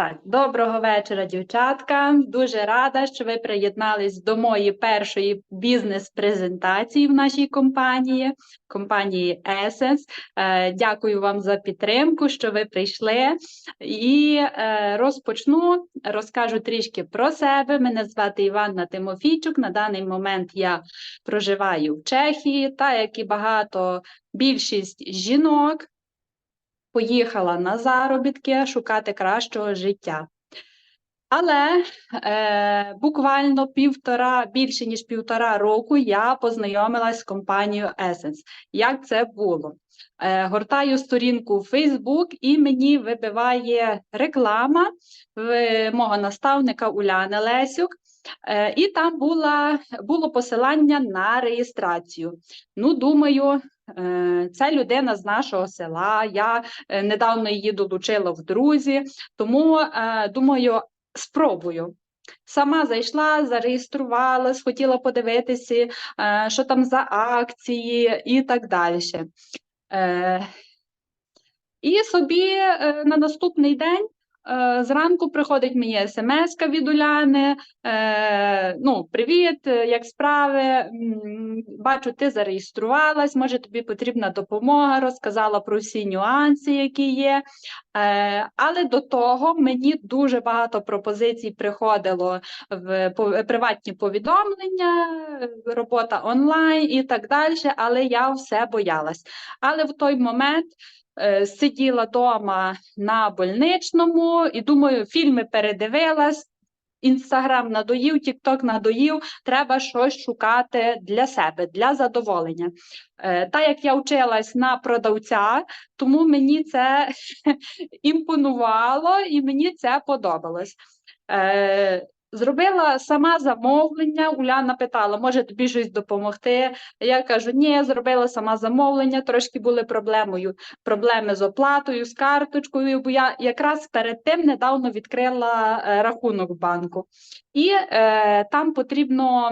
Так, доброго вечора, дівчатка. Дуже рада, що ви приєднались до моєї першої бізнес-презентації в нашій компанії, компанії Essence. Е, Дякую вам за підтримку, що ви прийшли. І е, розпочну, розкажу трішки про себе. Мене звати Іванна Тимофійчук. На даний момент я проживаю в Чехії, та як і багато більшість жінок поїхала на заробітки шукати кращого життя. Але е, буквально півтора, більше ніж півтора року я познайомилась з компанією Essence. Як це було? Е, гортаю сторінку в Facebook і мені вибиває реклама в мого наставника Уляни Лесюк. Е, і там була, було посилання на реєстрацію. Ну, думаю, це людина з нашого села. Я е, недавно її долучила в друзі, тому думаю, спробую. Сама зайшла, зареєструвалась, хотіла подивитися, що там за акції і так далі. І собі на наступний день Е, зранку приходить мені смс від Уляни. Е, ну, Привіт, як справи? Бачу, ти зареєструвалась, може тобі потрібна допомога, розказала про всі нюанси, які є. Е, але до того мені дуже багато пропозицій приходило в приватні повідомлення, робота онлайн і так далі. Але я все боялась. Але в той момент. Е, сиділа вдома на больничному і думаю, фільми передивилась. Інстаграм надоїв, Тікток надоїв, треба щось шукати для себе, для задоволення. Е, та як я вчилась на продавця, тому мені це імпонувало і мені це подобалось. Зробила сама замовлення. Уляна питала, може тобі щось допомогти. Я кажу, ні, зробила сама замовлення, трошки були проблемою, проблеми з оплатою, з карточкою, бо я якраз перед тим недавно відкрила е, рахунок в банку. І е, там потрібно.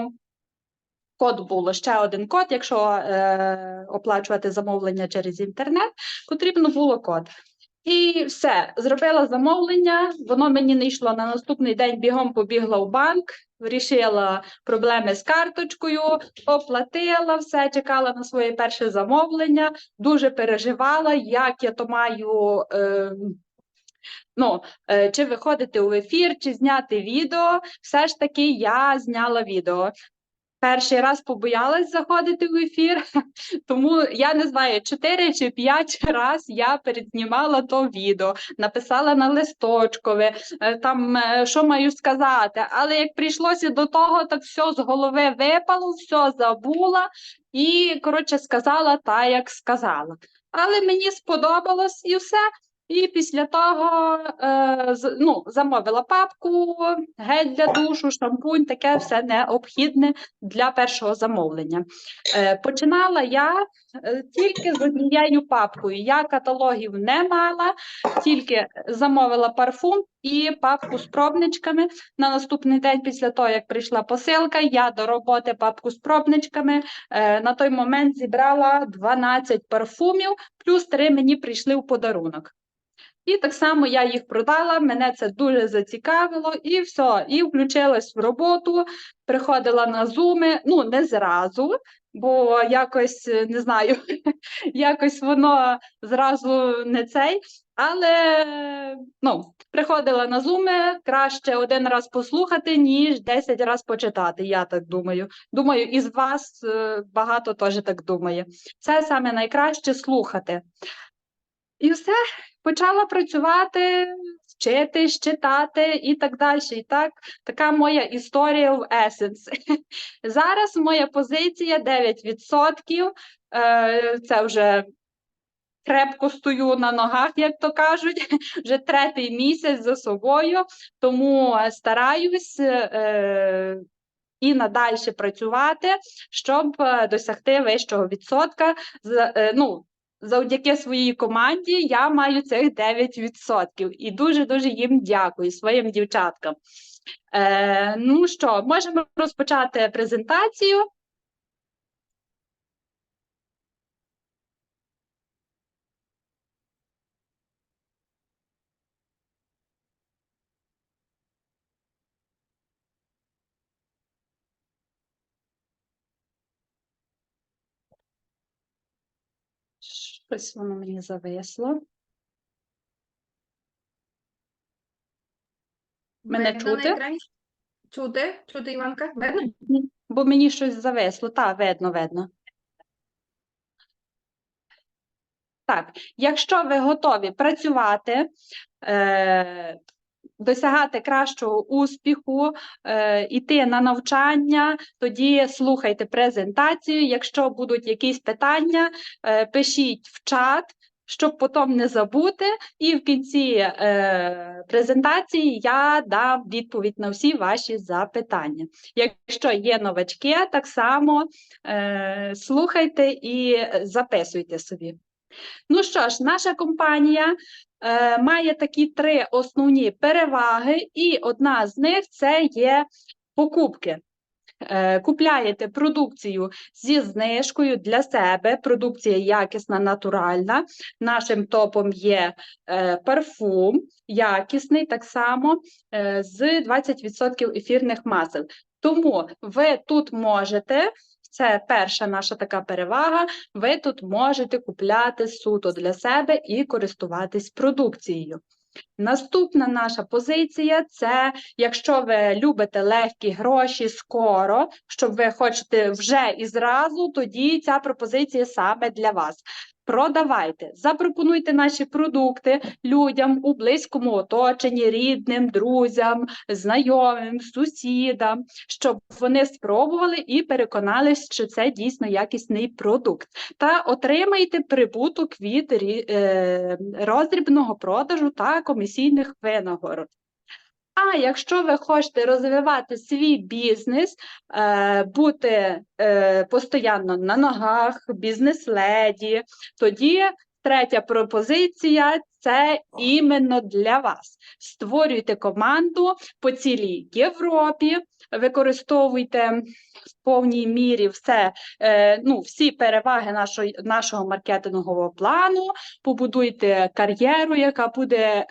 Код було ще один код, якщо е, оплачувати замовлення через інтернет, потрібно було код. І все, зробила замовлення, воно мені не йшло на наступний день, бігом побігла в банк, вирішила проблеми з карточкою, оплатила все, чекала на своє перше замовлення, дуже переживала, як я то маю. Е, Ну, е, чи виходити у ефір, чи зняти відео, все ж таки я зняла відео. Перший раз побоялась заходити в ефір, тому я не знаю, 4 чи 5 раз я передзнімала то відео, написала на листочкові, е, там е, що маю сказати. Але як прийшлося до того, так все з голови випало, все забула і, коротше, сказала так, як сказала. Але мені сподобалось і все. І після того е, ну, замовила папку, гель для душу, шампунь, таке все необхідне для першого замовлення. Е, Починала я е, тільки з однією папкою. Я каталогів не мала, тільки замовила парфум і папку з пробничками. На наступний день, після того, як прийшла посилка, я до роботи папку з пробничками. Е, На той момент зібрала 12 парфумів, плюс 3 мені прийшли в подарунок. І так само я їх продала, мене це дуже зацікавило, і все, і включилась в роботу, приходила на зуми, ну не зразу, бо якось не знаю, якось воно зразу не цей. Але ну, приходила на зуми краще один раз послухати, ніж 10 разів почитати. Я так думаю. Думаю, із вас е, багато теж так думає. Це саме найкраще слухати. І все, почала працювати, вчити, читати і так далі. І так, така моя історія в Essence. Зараз моя позиція 9%. Е, це вже крепко стою на ногах, як то кажуть, вже третій місяць за собою, тому стараюсь. Е, і надалі працювати, щоб е, досягти вищого відсотка. Ну, завдяки своїй команді я маю цих 9%. І дуже-дуже їм дякую своїм дівчаткам. Е, Ну що, можемо розпочати презентацію. Щось воно мені зависло. Мене Видно на чути? екрані? Чути? Чути, Іванка? Видно? Бо мені щось зависло. Так, видно, видно. Так, якщо ви готові працювати, е, досягати кращого успіху, е, йти на навчання, тоді слухайте презентацію. Якщо будуть якісь питання, е, пишіть в чат, щоб потім не забути. І в кінці е, презентації я дам відповідь на всі ваші запитання. Якщо є новачки, так само е, слухайте і записуйте собі. Ну що ж, наша компанія е, має такі три основні переваги, і одна з них це є покупки. Е, Купляєте продукцію зі знижкою для себе. Продукція якісна, натуральна. Нашим топом є е, парфум, якісний, так само е, з 20% ефірних масел. Тому ви тут можете. Це перша наша така перевага. Ви тут можете купляти суто для себе і користуватись продукцією. Наступна наша позиція це якщо ви любите легкі гроші скоро, щоб ви хочете вже і зразу, тоді ця пропозиція саме для вас. Продавайте, запропонуйте наші продукти людям у близькому оточенні, рідним, друзям, знайомим, сусідам, щоб вони спробували і переконались, що це дійсно якісний продукт. Та отримайте прибуток від е, роздрібного продажу та комісійних винагород. А якщо ви хочете розвивати свій бізнес, е, бути е, постійно на ногах, бізнес-леді, тоді третя пропозиція це іменно для вас. Створюйте команду по цілій Європі, використовуйте в повній мірі все, е, ну, всі переваги нашої, нашого маркетингового плану, побудуйте кар'єру, яка буде.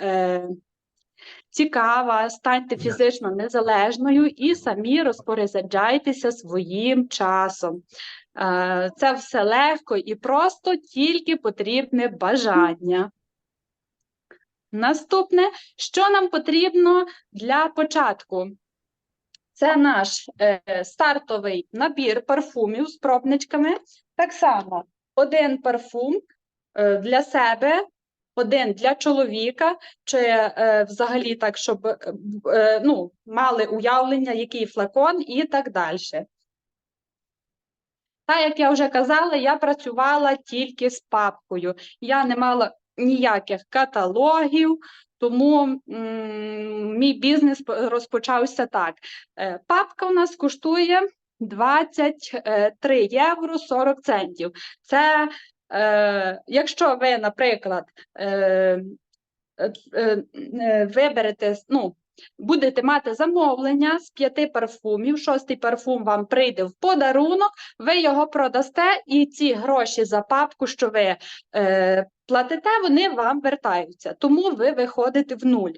Цікава, станьте фізично незалежною і самі розпоряджайтеся своїм часом. Е, Це все легко і просто, тільки потрібне бажання. Наступне, що нам потрібно для початку? Це наш е, стартовий набір парфумів з пробничками. Так само один парфум е, для себе, один для чоловіка, чи е, взагалі так, щоб е, е, ну, мали уявлення, який флакон і так далі. Та, як я вже казала, я працювала тільки з папкою. Я не мала ніяких каталогів, тому мій бізнес розпочався так. Е, Папка у нас коштує 23 євро 40 центів. Це е, якщо ви, наприклад, е, е, виберете, ну, будете мати замовлення з п'яти парфумів, шостий парфум вам прийде в подарунок, ви його продасте, і ці гроші за папку, що ви платите, вони вам вертаються. Тому ви виходите в нуль.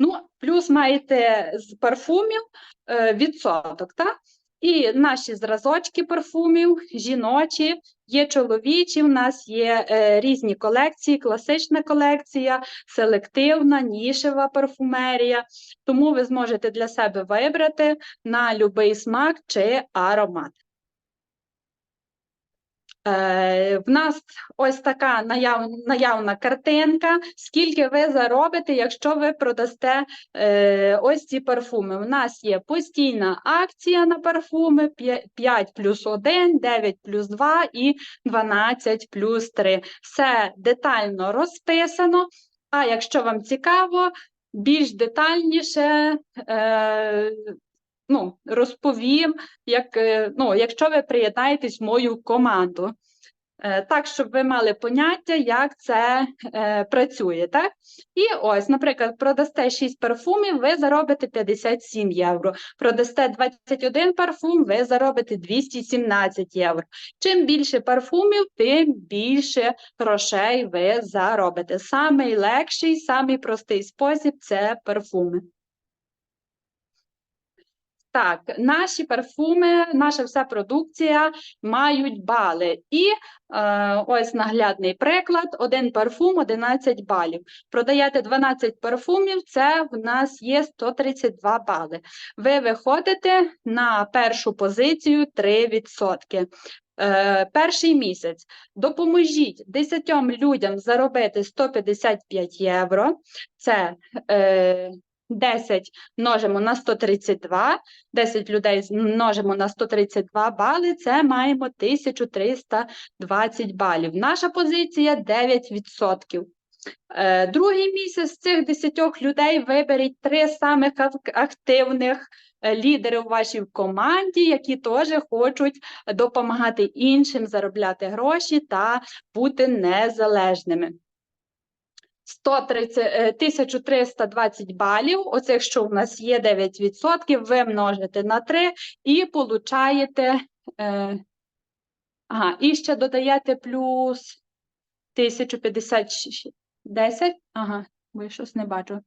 Ну, плюс маєте з парфумів е, відсоток, так? І наші зразочки парфумів, жіночі, є чоловічі, в нас є е, різні колекції, класична колекція, селективна, нішева парфумерія. Тому ви зможете для себе вибрати на будь-який смак чи аромат. Е, в нас ось така наяв, наявна картинка. Скільки ви заробите, якщо ви продасте е, ось ці парфуми? У нас є постійна акція на парфуми 5 плюс 1, 9 плюс 2 і 12 плюс 3. Все детально розписано. А якщо вам цікаво, більш детальніше. Е, Ну, розповім, як, е, ну, якщо ви приєднаєтесь в мою команду. Е, Так, щоб ви мали поняття, як це е, працює. Так? І ось, наприклад, продасте 6 парфумів, ви заробите 57 євро. Продасте 21 парфум, ви заробите 217 євро. Чим більше парфумів, тим більше грошей ви заробите. Самий легший, самий простий спосіб це парфуми. Так, наші парфуми, наша вся продукція мають бали. І е, ось наглядний приклад: один парфум 11 балів. Продаєте 12 парфумів, це в нас є 132 бали. Ви виходите на першу позицію 3%. Е, перший місяць допоможіть 10 людям заробити 155 євро. Це е, 10 множимо на 132, 10 людей множимо на 132 бали, це маємо 1320 балів. Наша позиція 9%. Е, Другий місяць з цих 10 людей виберіть три самих активних е, лідери у вашій команді, які теж хочуть допомагати іншим заробляти гроші та бути незалежними. 130, е, 1320 балів, оцих, що в нас є 9%, ви множите на 3 і получаєте, е, ага, і ще додаєте плюс 1050, 10, ага, бо я щось не бачу.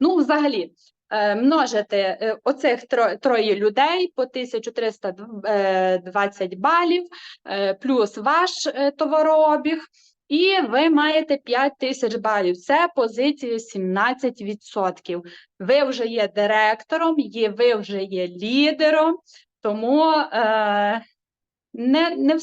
Ну, взагалі, е, множите е, оцих тро- троє людей по 1320 балів, е, плюс ваш е, товарообіг, і ви маєте 5 тисяч балів. Це позиція 17%. Ви вже є директором, є, ви вже є лідером, тому е, не, не,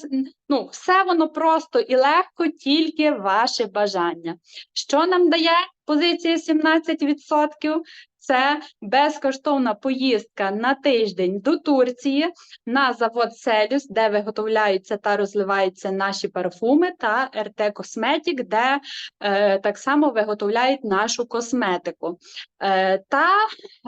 ну, все воно просто і легко, тільки ваше бажання. Що нам дає позиція 17%? Це безкоштовна поїздка на тиждень до Турції на завод Селюс, де виготовляються та розливаються наші парфуми, та РТ Cosmetic, де е, так само виготовляють нашу косметику. Е, та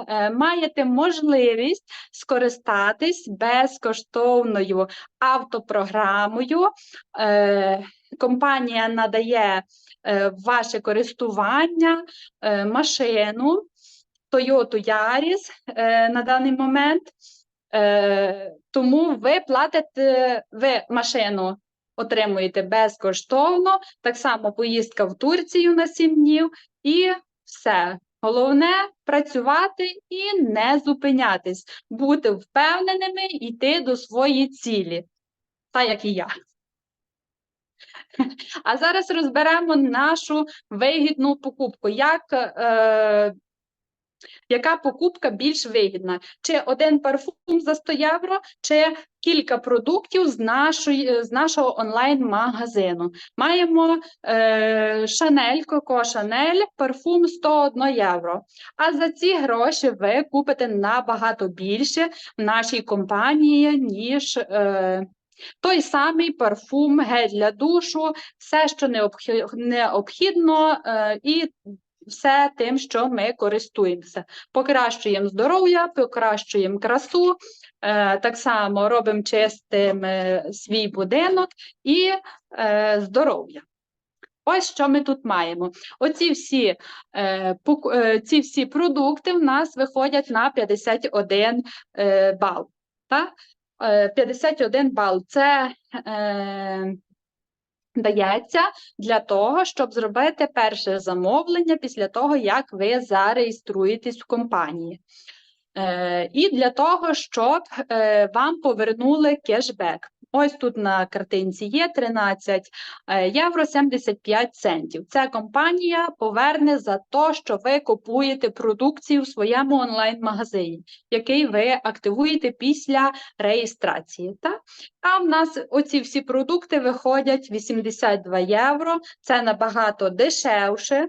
е, маєте можливість скористатись безкоштовною автопрограмою. Е, компанія надає е, в ваше користування е, машину Toyota Yaris е, на даний момент. Е, тому ви платите, ви машину отримуєте безкоштовно, так само поїздка в Турцію на 7 днів і все. Головне працювати і не зупинятись, бути впевненими, йти до своєї цілі, так як і я. А зараз розберемо нашу вигідну покупку. Як, е, яка покупка більш вигідна? Чи один парфум за 100 євро, чи кілька продуктів з, нашої, з нашого онлайн-магазину? Маємо е, Шанель, Коко Шанель, парфум 101 євро. А за ці гроші ви купите набагато більше в нашій компанії, ніж е, той самий парфум, гель для душу, все, що необхідно, е, і все тим, що ми користуємося. Покращуємо здоров'я, покращуємо красу, е, так само робимо чистим е, свій будинок і е, здоров'я. Ось що ми тут маємо. Оці всі, ці всі продукти в нас виходять на 51 е, бал. Так? Е, 51 бал це е, дається для того, щоб зробити перше замовлення після того, як ви зареєструєтесь в компанії. Е, і для того, щоб е, вам повернули кешбек. Ось тут на картинці є 13 е, євро 75 центів. Ця компанія поверне за те, що ви купуєте продукцію в своєму онлайн-магазині, який ви активуєте після реєстрації. Так? А в нас оці всі продукти виходять 82 євро. Це набагато дешевше.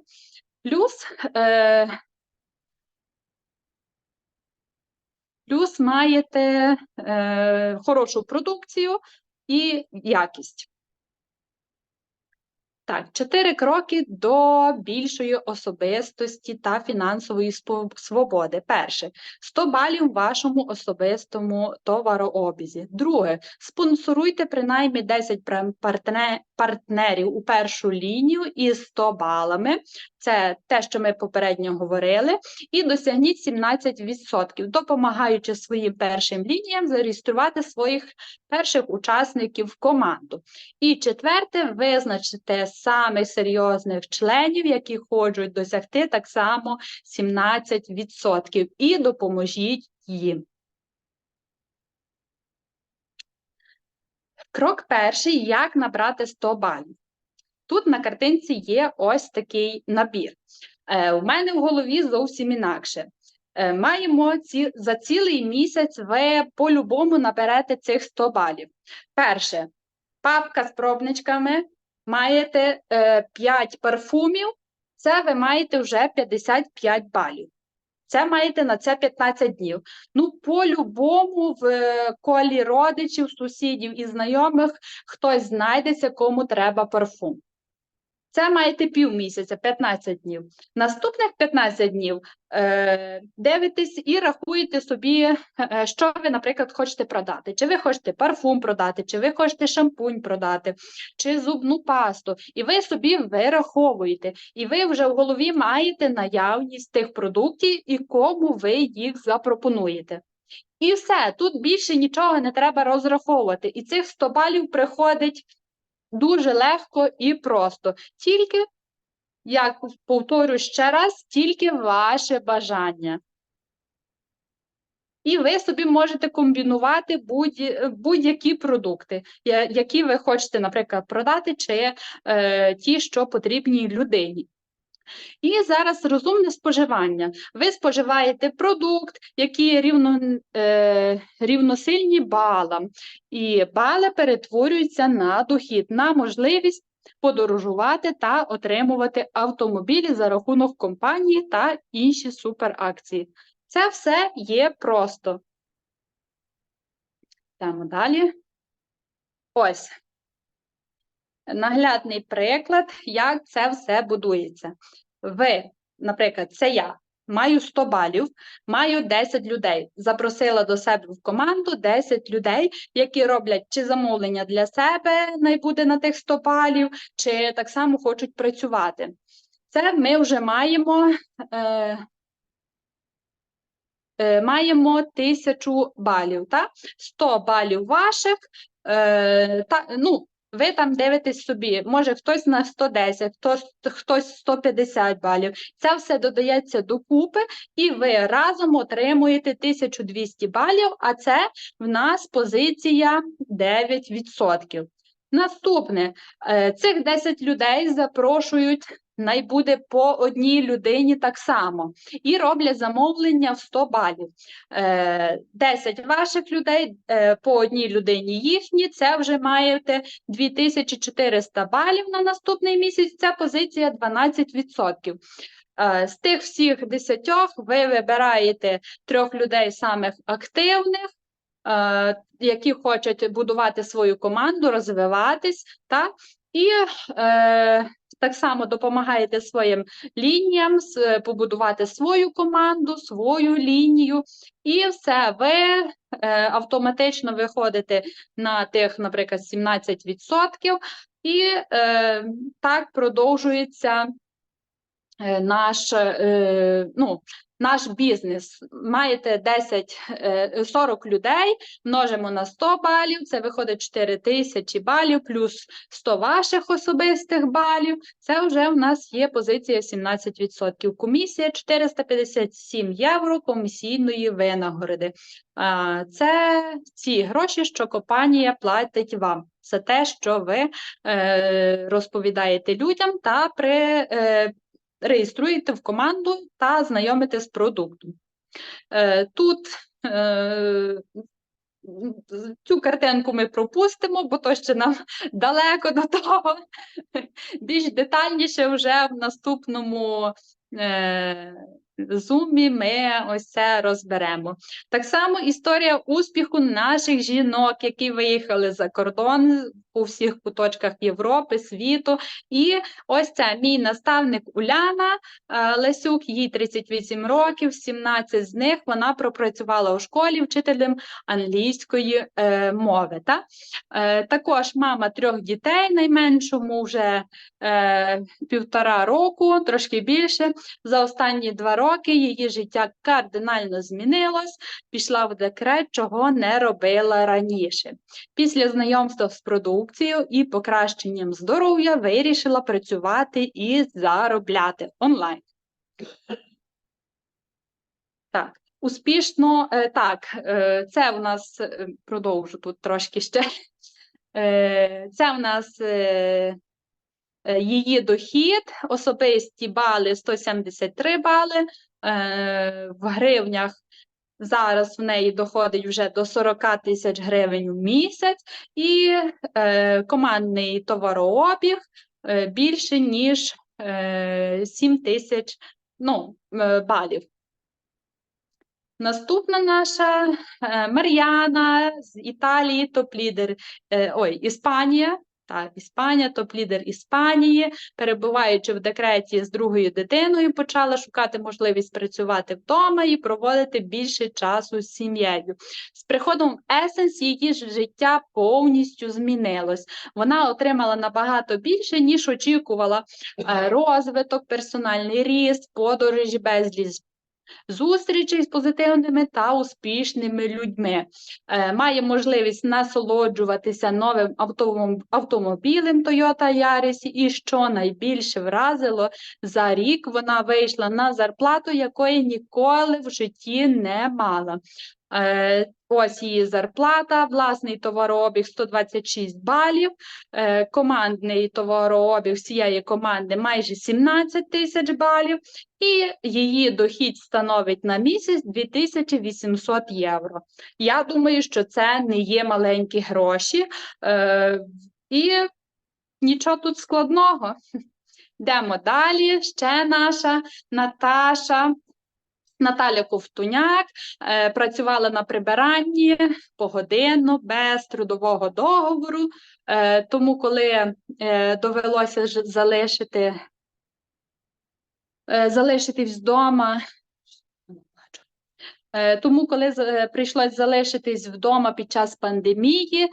Плюс плюс маєте е, хорошу продукцію і якість. Так, чотири кроки до більшої особистості та фінансової свободи. Перше 100 балів в вашому особистому товарообізі. Друге, спонсоруйте принаймні 10 прем- партне- партнерів у першу лінію із 100 балами. Це те, що ми попередньо говорили, і досягніть 17%, допомагаючи своїм першим лініям зареєструвати своїх перших учасників в команду. І четверте, визначте самих серйозних членів, які хочуть досягти так само 17%, і допоможіть їм. Крок перший як набрати 100 балів. Тут на картинці є ось такий набір. Е, у мене в голові зовсім інакше. Е, маємо ці, за цілий місяць ви по-любому наберете цих 100 балів. Перше, папка з пробничками, маєте е, 5 парфумів, це ви маєте вже 55 балів. Це маєте на це 15 днів. Ну, по-любому, в е, колі родичів, сусідів і знайомих хтось знайдеться, кому треба парфум. Це маєте півмісяця, 15 днів. Наступних 15 днів е, дивитесь і рахуєте собі, е, що ви, наприклад, хочете продати. Чи ви хочете парфум продати, чи ви хочете шампунь продати, чи зубну пасту. І ви собі вираховуєте. І ви вже в голові маєте наявність тих продуктів і кому ви їх запропонуєте. І все, тут більше нічого не треба розраховувати. І цих 100 балів приходить дуже легко і просто. Тільки, як повторю ще раз, тільки ваше бажання. І ви собі можете комбінувати будь- будь-які продукти, які ви хочете, наприклад, продати, чи е, ті, що потрібні людині. І зараз розумне споживання. Ви споживаєте продукт, який рівно, е, рівносильні балам, і бали перетворюються на дохід, на можливість подорожувати та отримувати автомобілі за рахунок компанії та інші суперакції. Це все є просто. Йдемо далі. Ось. Наглядний приклад, як це все будується. Ви, наприклад, це я. Маю 100 балів, маю 10 людей. Запросила до себе в команду 10 людей, які роблять чи замовлення для себе, найбуде на тих 100 балів, чи так само хочуть працювати. Це ми вже маємо, е, е, маємо 1000 балів. Та? 100 балів ваших, е, та, ну, ви там дивитесь собі, може хтось на 110, хтось, хтось 150 балів. Це все додається докупи, і ви разом отримуєте 1200 балів, а це в нас позиція 9%. Наступне, е, цих 10 людей запрошують, найбуде по одній людині так само, і роблять замовлення в 100 балів. Е, 10 ваших людей е, по одній людині їхні, це вже маєте 2400 балів на наступний місяць, ця позиція 12%. Е, З тих всіх десятьох ви вибираєте трьох людей самих активних, е, які хочуть будувати свою команду, розвиватись, та, і е, так само допомагаєте своїм лініям побудувати свою команду, свою лінію, і все, ви е, автоматично виходите на тих, наприклад, 17%, і е, так продовжується е, наш, е, ну, наш бізнес. Маєте 10, е, 40 людей, множимо на 100 балів, це виходить 4 тисячі балів, плюс 100 ваших особистих балів, це вже в нас є позиція 17%. Комісія 457 євро комісійної винагороди. Це ці гроші, що компанія платить вам. за те, що ви е, розповідаєте людям та при, е, реєструєте в команду та знайомите з продуктом. Е, Тут е, цю картинку ми пропустимо, бо то ще нам далеко до того. Більш детальніше вже в наступному е, зумі ми ось це розберемо. Так само історія успіху наших жінок, які виїхали за кордон у всіх куточках Європи, світу. І ось це мій наставник Уляна е, Лесюк, їй 38 років, 17 з них вона пропрацювала у школі вчителем англійської е, мови. Та? Е, також мама трьох дітей, найменшому вже півтора року, трошки більше. За останні два роки її життя кардинально змінилось, пішла в декрет, чого не робила раніше. Після знайомства з продукцією і покращенням здоров'я вирішила працювати і заробляти онлайн. Так, успішно, е, так, е, це у нас е, продовжу тут трошки ще. Це в нас її дохід, особисті бали 173 бали, в гривнях зараз в неї доходить вже до 40 тисяч гривень в місяць, і е, командний товарообіг е, більше, ніж е, 7 тисяч ну, е, балів. Наступна наша е, Мар'яна з Італії, топ-лідер, е, ой, Іспанія. Так, Іспанія, топ-лідер Іспанії, перебуваючи в декреті з другою дитиною, почала шукати можливість працювати вдома і проводити більше часу з сім'єю. З приходом Essence її життя повністю змінилось. Вона отримала набагато більше, ніж очікувала. Е, Розвиток, персональний ріст, подорожі, безліч зустрічей з позитивними та успішними людьми. Е, Має можливість насолоджуватися новим автомобілем Toyota Yaris і що найбільше вразило, за рік вона вийшла на зарплату, якої ніколи в житті не мала. Е, Ось її зарплата, власний товарообіг 126 балів, е, командний товарообіг всієї команди майже 17 тисяч балів, і її дохід становить на місяць 2800 євро. Я думаю, що це не є маленькі гроші, е, і нічого тут складного. Йдемо далі. Ще наша Наташа. Наталя Ковтуняк е, працювала на прибиранні погодинно, без трудового договору. Е, тому, коли е, довелося залишити, залишитись вдома, Тому, коли е, прийшлось залишитись вдома під час пандемії, е,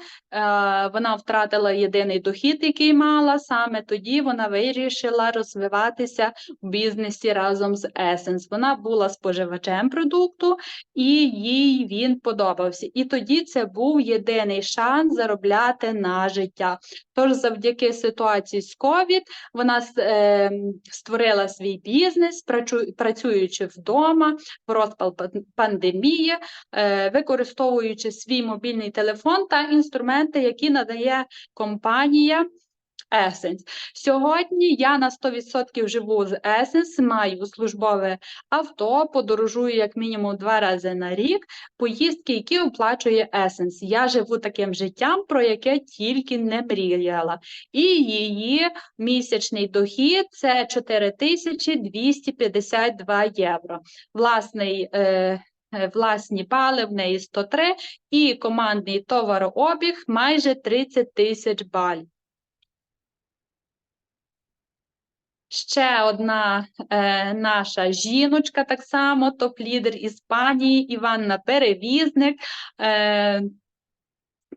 вона втратила єдиний дохід, який мала. Саме тоді вона вирішила розвиватися в бізнесі разом з Essence. Вона була споживачем продукту, і їй він подобався. І тоді це був єдиний шанс заробляти на життя. Тож, завдяки ситуації з COVID, вона е, створила свій бізнес, працю- працюючи вдома в розпал пандемії, е, використовуючи свій мобільний телефон та інструменти, які надає компанія. Essence. Сьогодні я на 100% живу з Essence, маю службове авто, подорожую як мінімум два рази на рік, поїздки, які оплачує Essence. Я живу таким життям, про яке тільки не мріяла. І її місячний дохід це 4252 євро. Власний, е, е, власні бали в неї 103 і командний товарообіг майже 30 тисяч балів. Ще одна е, наша жіночка, так само, топ-лідер Іспанії, Іванна Перевізник. Е,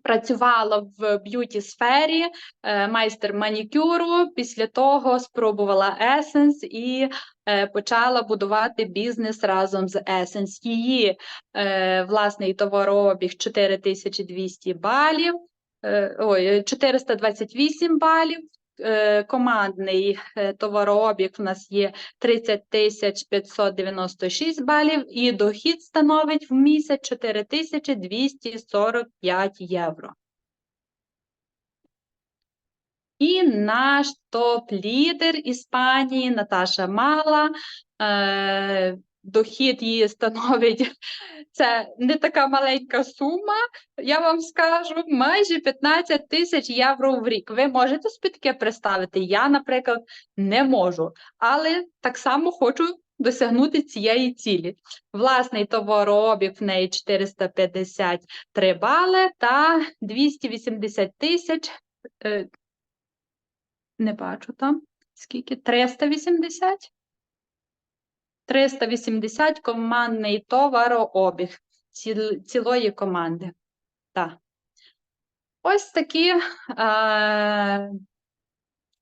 Працювала в б'юті сфері, е, майстер манікюру. Після того спробувала Essence і е, почала будувати бізнес разом з Essence. Її е, власний товарообіг 4200 балів, ой, 428 балів. Е, Командний е, товарообіг у нас є 30 тисяч 596 балів, і дохід становить в місяць 4245 євро. І наш топ-лідер Іспанії Наташа Мала. Дохід її становить це не така маленька сума, я вам скажу, майже 15 тисяч євро в рік. Ви можете собі представити? Я, наприклад, не можу, але так само хочу досягнути цієї цілі. Власний товарообіг в неї 453 бали та 280 тисяч. е, Не бачу там. Скільки? 380? 380 командний товарообіг цілої команди. Так. Ось такі е,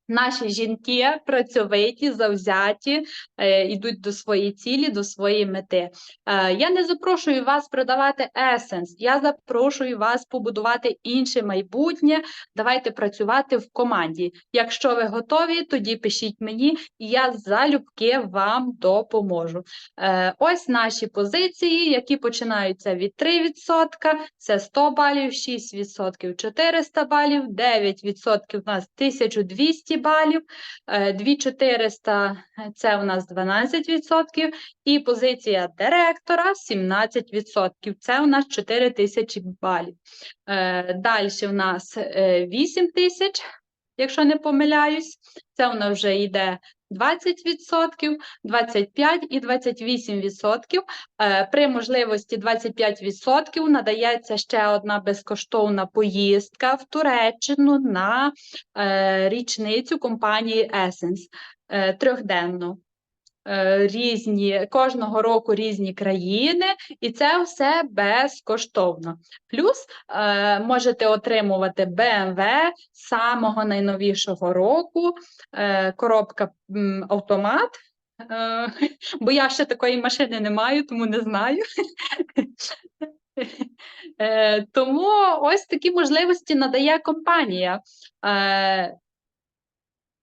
Наші жінки працьовиті, завзяті, е, йдуть до своєї цілі, до своєї мети. Е, я не запрошую вас продавати есенс, я запрошую вас побудувати інше майбутнє. Давайте працювати в команді. Якщо ви готові, тоді пишіть мені, і я залюбки вам допоможу. Е, ось наші позиції, які починаються від 3%, це 100 балів, 6% 400 балів, 9% у нас 1200 балів, е, 2400 – це у нас 12%, і позиція директора 17%, це у нас 4000 балів. Е, Далі у нас 8 тисяч, якщо не помиляюсь, це у нас вже йде 20%, 25 і 28%. Е, При можливості 25% надається ще одна безкоштовна поїздка в Туреччину на е, річницю компанії Essence е, трьохденну. Е, Різні кожного року різні країни, і це все безкоштовно. Плюс е, можете отримувати BMW самого найновішого року, е, коробка автомат. Бо я ще такої машини не маю, тому не знаю. Тому ось такі можливості надає компанія.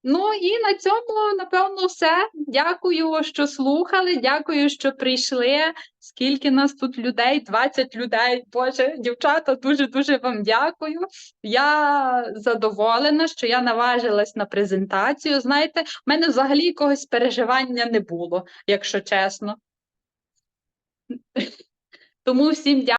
Ну і на цьому, напевно, все. Дякую, що слухали. Дякую, що прийшли. Скільки нас тут людей? 20 людей. Боже, дівчата, дуже дуже вам дякую. Я задоволена, що я наважилась на презентацію. Знаєте, в мене взагалі якогось переживання не було, якщо чесно. Тому всім дякую.